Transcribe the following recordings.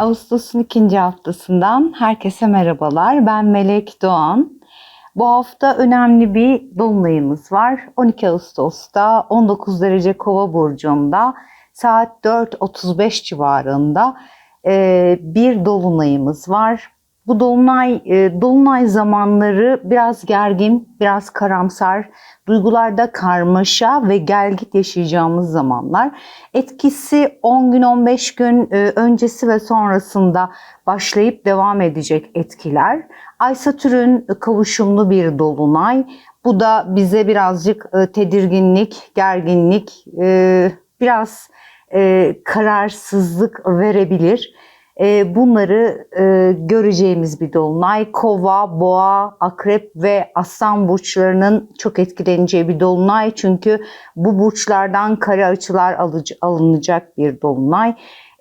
Ağustos'un ikinci haftasından herkese merhabalar. Ben Melek Doğan. Bu hafta önemli bir dolunayımız var. 12 Ağustos'ta 19 derece kova burcunda saat 4.35 civarında bir dolunayımız var. Bu dolunay e, dolunay zamanları biraz gergin, biraz karamsar, duygularda karmaşa ve gelgit yaşayacağımız zamanlar. Etkisi 10 gün 15 gün e, öncesi ve sonrasında başlayıp devam edecek etkiler. Ay Satürn kavuşumlu bir dolunay. Bu da bize birazcık e, tedirginlik, gerginlik, e, biraz e, kararsızlık verebilir. E, bunları e, göreceğimiz bir dolunay. Kova, boğa, akrep ve aslan burçlarının çok etkileneceği bir dolunay. Çünkü bu burçlardan kare açılar alınacak bir dolunay.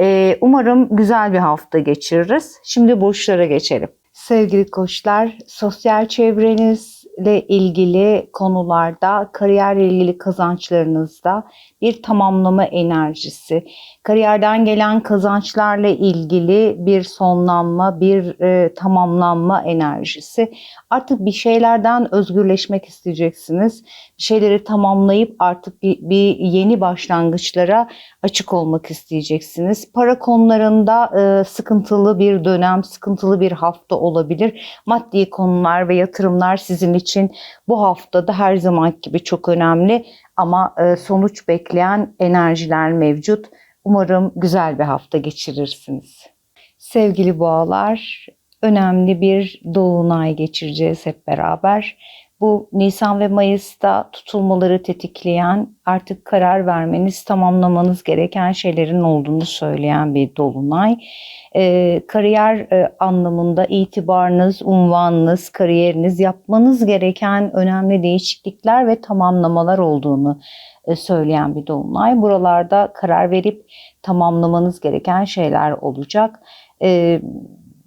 E, umarım güzel bir hafta geçiririz. Şimdi burçlara geçelim. Sevgili koçlar, sosyal çevrenizle ilgili konularda, kariyerle ilgili kazançlarınızda bir tamamlama enerjisi, kariyerden gelen kazançlarla ilgili bir sonlanma, bir e, tamamlanma enerjisi. Artık bir şeylerden özgürleşmek isteyeceksiniz. Bir şeyleri tamamlayıp artık bir, bir yeni başlangıçlara açık olmak isteyeceksiniz. Para konularında e, sıkıntılı bir dönem, sıkıntılı bir hafta olabilir. Maddi konular ve yatırımlar sizin için bu haftada her zaman gibi çok önemli ama e, sonuç bekleyen enerjiler mevcut. Umarım güzel bir hafta geçirirsiniz. Sevgili boğalar, önemli bir dolunay geçireceğiz hep beraber. Bu Nisan ve Mayıs'ta tutulmaları tetikleyen, artık karar vermeniz, tamamlamanız gereken şeylerin olduğunu söyleyen bir dolunay. Ee, kariyer e, anlamında itibarınız, unvanınız, kariyeriniz, yapmanız gereken önemli değişiklikler ve tamamlamalar olduğunu e, söyleyen bir dolunay. Buralarda karar verip tamamlamanız gereken şeyler olacak. Ee,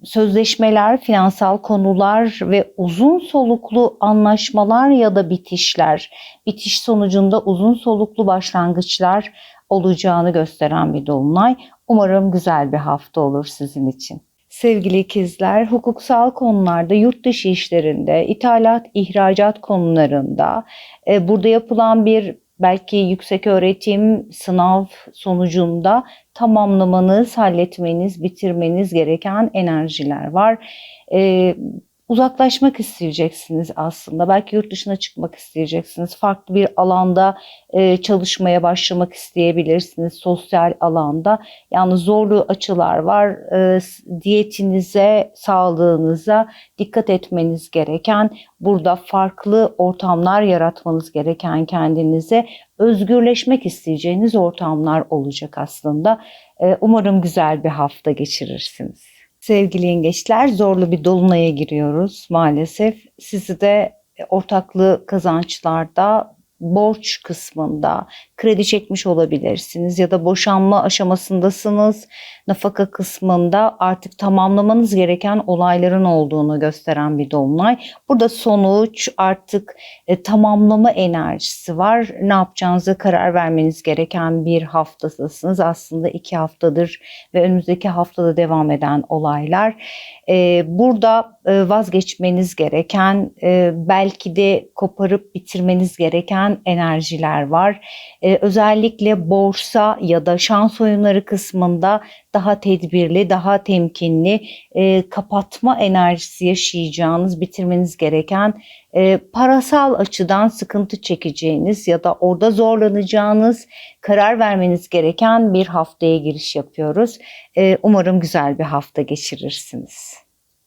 sözleşmeler, finansal konular ve uzun soluklu anlaşmalar ya da bitişler, bitiş sonucunda uzun soluklu başlangıçlar olacağını gösteren bir dolunay. Umarım güzel bir hafta olur sizin için. Sevgili ikizler, hukuksal konularda, yurt dışı işlerinde, ithalat, ihracat konularında, e, burada yapılan bir belki yüksek öğretim sınav sonucunda tamamlamanız, halletmeniz, bitirmeniz gereken enerjiler var. Ee, uzaklaşmak isteyeceksiniz aslında. Belki yurt dışına çıkmak isteyeceksiniz. Farklı bir alanda e, çalışmaya başlamak isteyebilirsiniz. Sosyal alanda. Yani zorlu açılar var. E, diyetinize, sağlığınıza dikkat etmeniz gereken, burada farklı ortamlar yaratmanız gereken kendinize özgürleşmek isteyeceğiniz ortamlar olacak aslında. E, umarım güzel bir hafta geçirirsiniz. Sevgili yengeçler zorlu bir dolunaya giriyoruz maalesef. Sizi de ortaklı kazançlarda borç kısmında kredi çekmiş olabilirsiniz ya da boşanma aşamasındasınız. Nafaka kısmında artık tamamlamanız gereken olayların olduğunu gösteren bir dolunay. Burada sonuç artık e, tamamlama enerjisi var. Ne yapacağınıza karar vermeniz gereken bir haftasısınız. Aslında iki haftadır ve önümüzdeki haftada devam eden olaylar. E, burada e, vazgeçmeniz gereken, e, belki de koparıp bitirmeniz gereken enerjiler var. E, özellikle borsa ya da şans oyunları kısmında daha tedbirli, daha temkinli, kapatma enerjisi yaşayacağınız, bitirmeniz gereken parasal açıdan sıkıntı çekeceğiniz ya da orada zorlanacağınız, karar vermeniz gereken bir haftaya giriş yapıyoruz. umarım güzel bir hafta geçirirsiniz.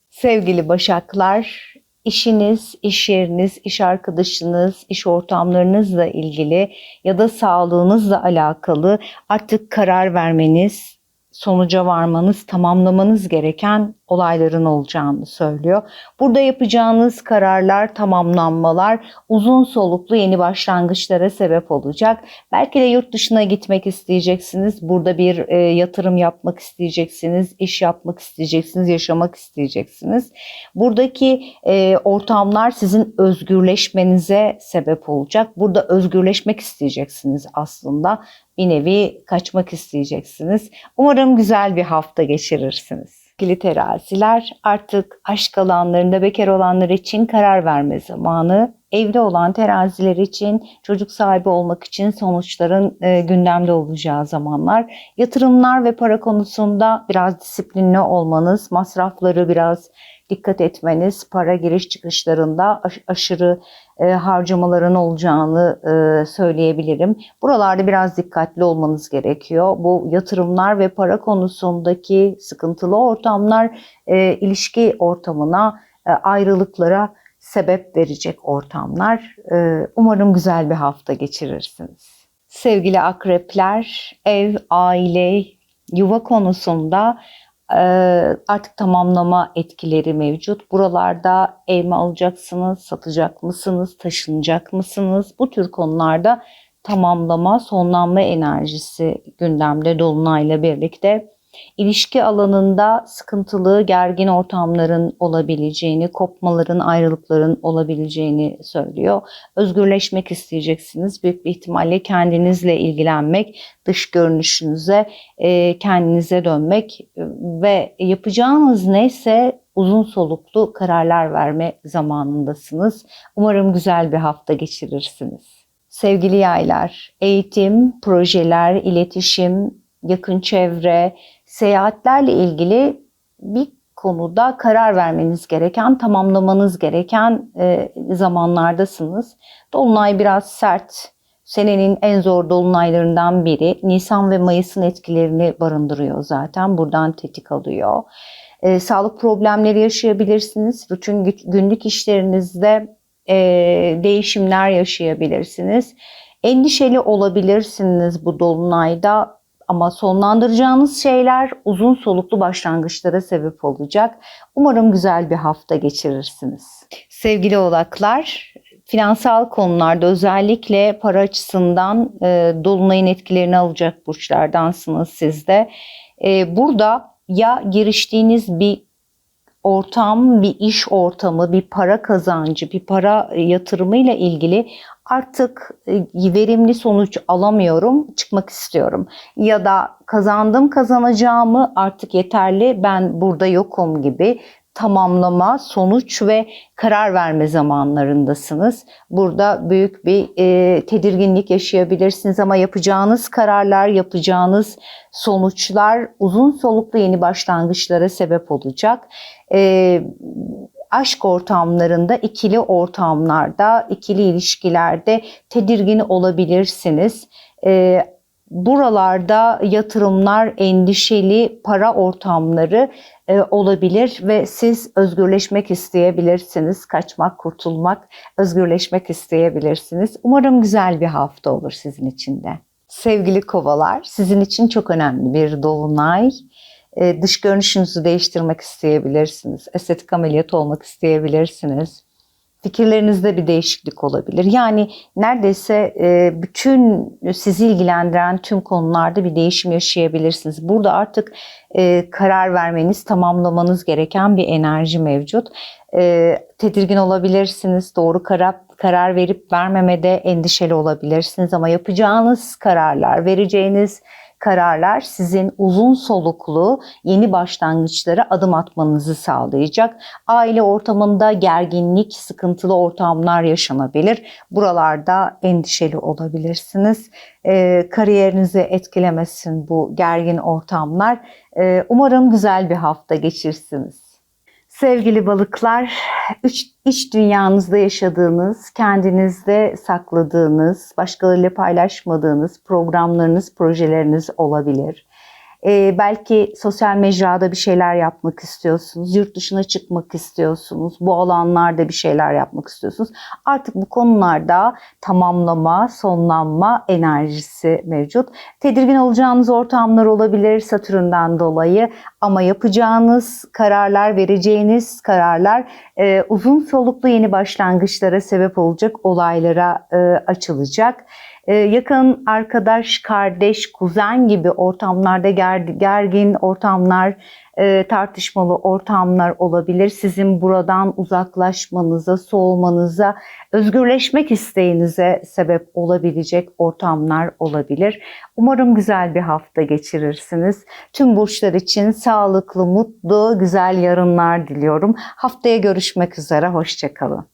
Sevgili Başaklar, işiniz, iş yeriniz, iş arkadaşınız, iş ortamlarınızla ilgili ya da sağlığınızla alakalı artık karar vermeniz, sonuca varmanız, tamamlamanız gereken olayların olacağını söylüyor. Burada yapacağınız kararlar, tamamlanmalar uzun soluklu yeni başlangıçlara sebep olacak. Belki de yurt dışına gitmek isteyeceksiniz. Burada bir e, yatırım yapmak isteyeceksiniz, iş yapmak isteyeceksiniz, yaşamak isteyeceksiniz. Buradaki e, ortamlar sizin özgürleşmenize sebep olacak. Burada özgürleşmek isteyeceksiniz aslında. Bir nevi kaçmak isteyeceksiniz. Umarım güzel bir hafta geçirirsiniz. Sevgili teraziler artık aşk alanlarında bekar olanlar için karar verme zamanı. Evli olan teraziler için çocuk sahibi olmak için sonuçların e, gündemde olacağı zamanlar. Yatırımlar ve para konusunda biraz disiplinli olmanız, masrafları biraz dikkat etmeniz, para giriş çıkışlarında aş- aşırı e, harcamaların olacağını e, söyleyebilirim. Buralarda biraz dikkatli olmanız gerekiyor. Bu yatırımlar ve para konusundaki sıkıntılı ortamlar e, ilişki ortamına, e, ayrılıklara sebep verecek ortamlar. E, umarım güzel bir hafta geçirirsiniz. Sevgili akrepler, ev, aile, yuva konusunda artık tamamlama etkileri mevcut. Buralarda ev mi alacaksınız, satacak mısınız, taşınacak mısınız? Bu tür konularda tamamlama, sonlanma enerjisi gündemde Dolunay'la birlikte. İlişki alanında sıkıntılı, gergin ortamların olabileceğini, kopmaların, ayrılıkların olabileceğini söylüyor. Özgürleşmek isteyeceksiniz. Büyük bir ihtimalle kendinizle ilgilenmek, dış görünüşünüze, e, kendinize dönmek e, ve yapacağınız neyse uzun soluklu kararlar verme zamanındasınız. Umarım güzel bir hafta geçirirsiniz. Sevgili yaylar, eğitim, projeler, iletişim, yakın çevre, seyahatlerle ilgili bir konuda karar vermeniz gereken, tamamlamanız gereken e, zamanlardasınız. Dolunay biraz sert. Senenin en zor dolunaylarından biri. Nisan ve Mayıs'ın etkilerini barındırıyor zaten. Buradan tetik alıyor. E, sağlık problemleri yaşayabilirsiniz. Bütün gü- günlük işlerinizde e, değişimler yaşayabilirsiniz. Endişeli olabilirsiniz bu dolunayda ama sonlandıracağınız şeyler uzun soluklu başlangıçlara sebep olacak. Umarım güzel bir hafta geçirirsiniz. Sevgili oğlaklar, finansal konularda özellikle para açısından e, dolunayın etkilerini alacak burçlardansınız siz de. E, burada ya giriştiğiniz bir ortam, bir iş ortamı, bir para kazancı, bir para yatırımıyla ilgili artık e, verimli sonuç alamıyorum, çıkmak istiyorum. Ya da kazandım kazanacağımı artık yeterli, ben burada yokum gibi tamamlama, sonuç ve karar verme zamanlarındasınız. Burada büyük bir e, tedirginlik yaşayabilirsiniz ama yapacağınız kararlar, yapacağınız sonuçlar uzun soluklu yeni başlangıçlara sebep olacak. E, aşk ortamlarında, ikili ortamlarda, ikili ilişkilerde tedirgin olabilirsiniz. E, buralarda yatırımlar, endişeli para ortamları e, olabilir ve siz özgürleşmek isteyebilirsiniz. Kaçmak, kurtulmak, özgürleşmek isteyebilirsiniz. Umarım güzel bir hafta olur sizin için de. Sevgili kovalar, sizin için çok önemli bir dolunay. E, dış görünüşünüzü değiştirmek isteyebilirsiniz. Estetik ameliyat olmak isteyebilirsiniz. Fikirlerinizde bir değişiklik olabilir. Yani neredeyse e, bütün sizi ilgilendiren tüm konularda bir değişim yaşayabilirsiniz. Burada artık e, karar vermeniz, tamamlamanız gereken bir enerji mevcut. E, tedirgin olabilirsiniz, doğru karar, karar verip vermemede endişeli olabilirsiniz ama yapacağınız kararlar, vereceğiniz kararlar sizin uzun soluklu yeni başlangıçlara adım atmanızı sağlayacak. Aile ortamında gerginlik, sıkıntılı ortamlar yaşanabilir. Buralarda endişeli olabilirsiniz. Ee, kariyerinizi etkilemesin bu gergin ortamlar. Ee, umarım güzel bir hafta geçirsiniz. Sevgili balıklar, iç, iç dünyanızda yaşadığınız, kendinizde sakladığınız, başkalarıyla paylaşmadığınız programlarınız, projeleriniz olabilir. Ee, belki sosyal mecrada bir şeyler yapmak istiyorsunuz, yurt dışına çıkmak istiyorsunuz, bu alanlarda bir şeyler yapmak istiyorsunuz. Artık bu konularda tamamlama, sonlanma enerjisi mevcut. Tedirgin olacağınız ortamlar olabilir Satürn'den dolayı Ama yapacağınız kararlar, vereceğiniz kararlar e, uzun soluklu yeni başlangıçlara sebep olacak olaylara e, açılacak. E, yakın arkadaş, kardeş, kuzen gibi ortamlarda ger- gergin ortamlar, e, tartışmalı ortamlar olabilir. Sizin buradan uzaklaşmanıza, soğumanıza, özgürleşmek isteğinize sebep olabilecek ortamlar olabilir. Umarım güzel bir hafta geçirirsiniz. Tüm burçlar için sağlıklı, mutlu, güzel yarınlar diliyorum. Haftaya görüşmek üzere, hoşçakalın.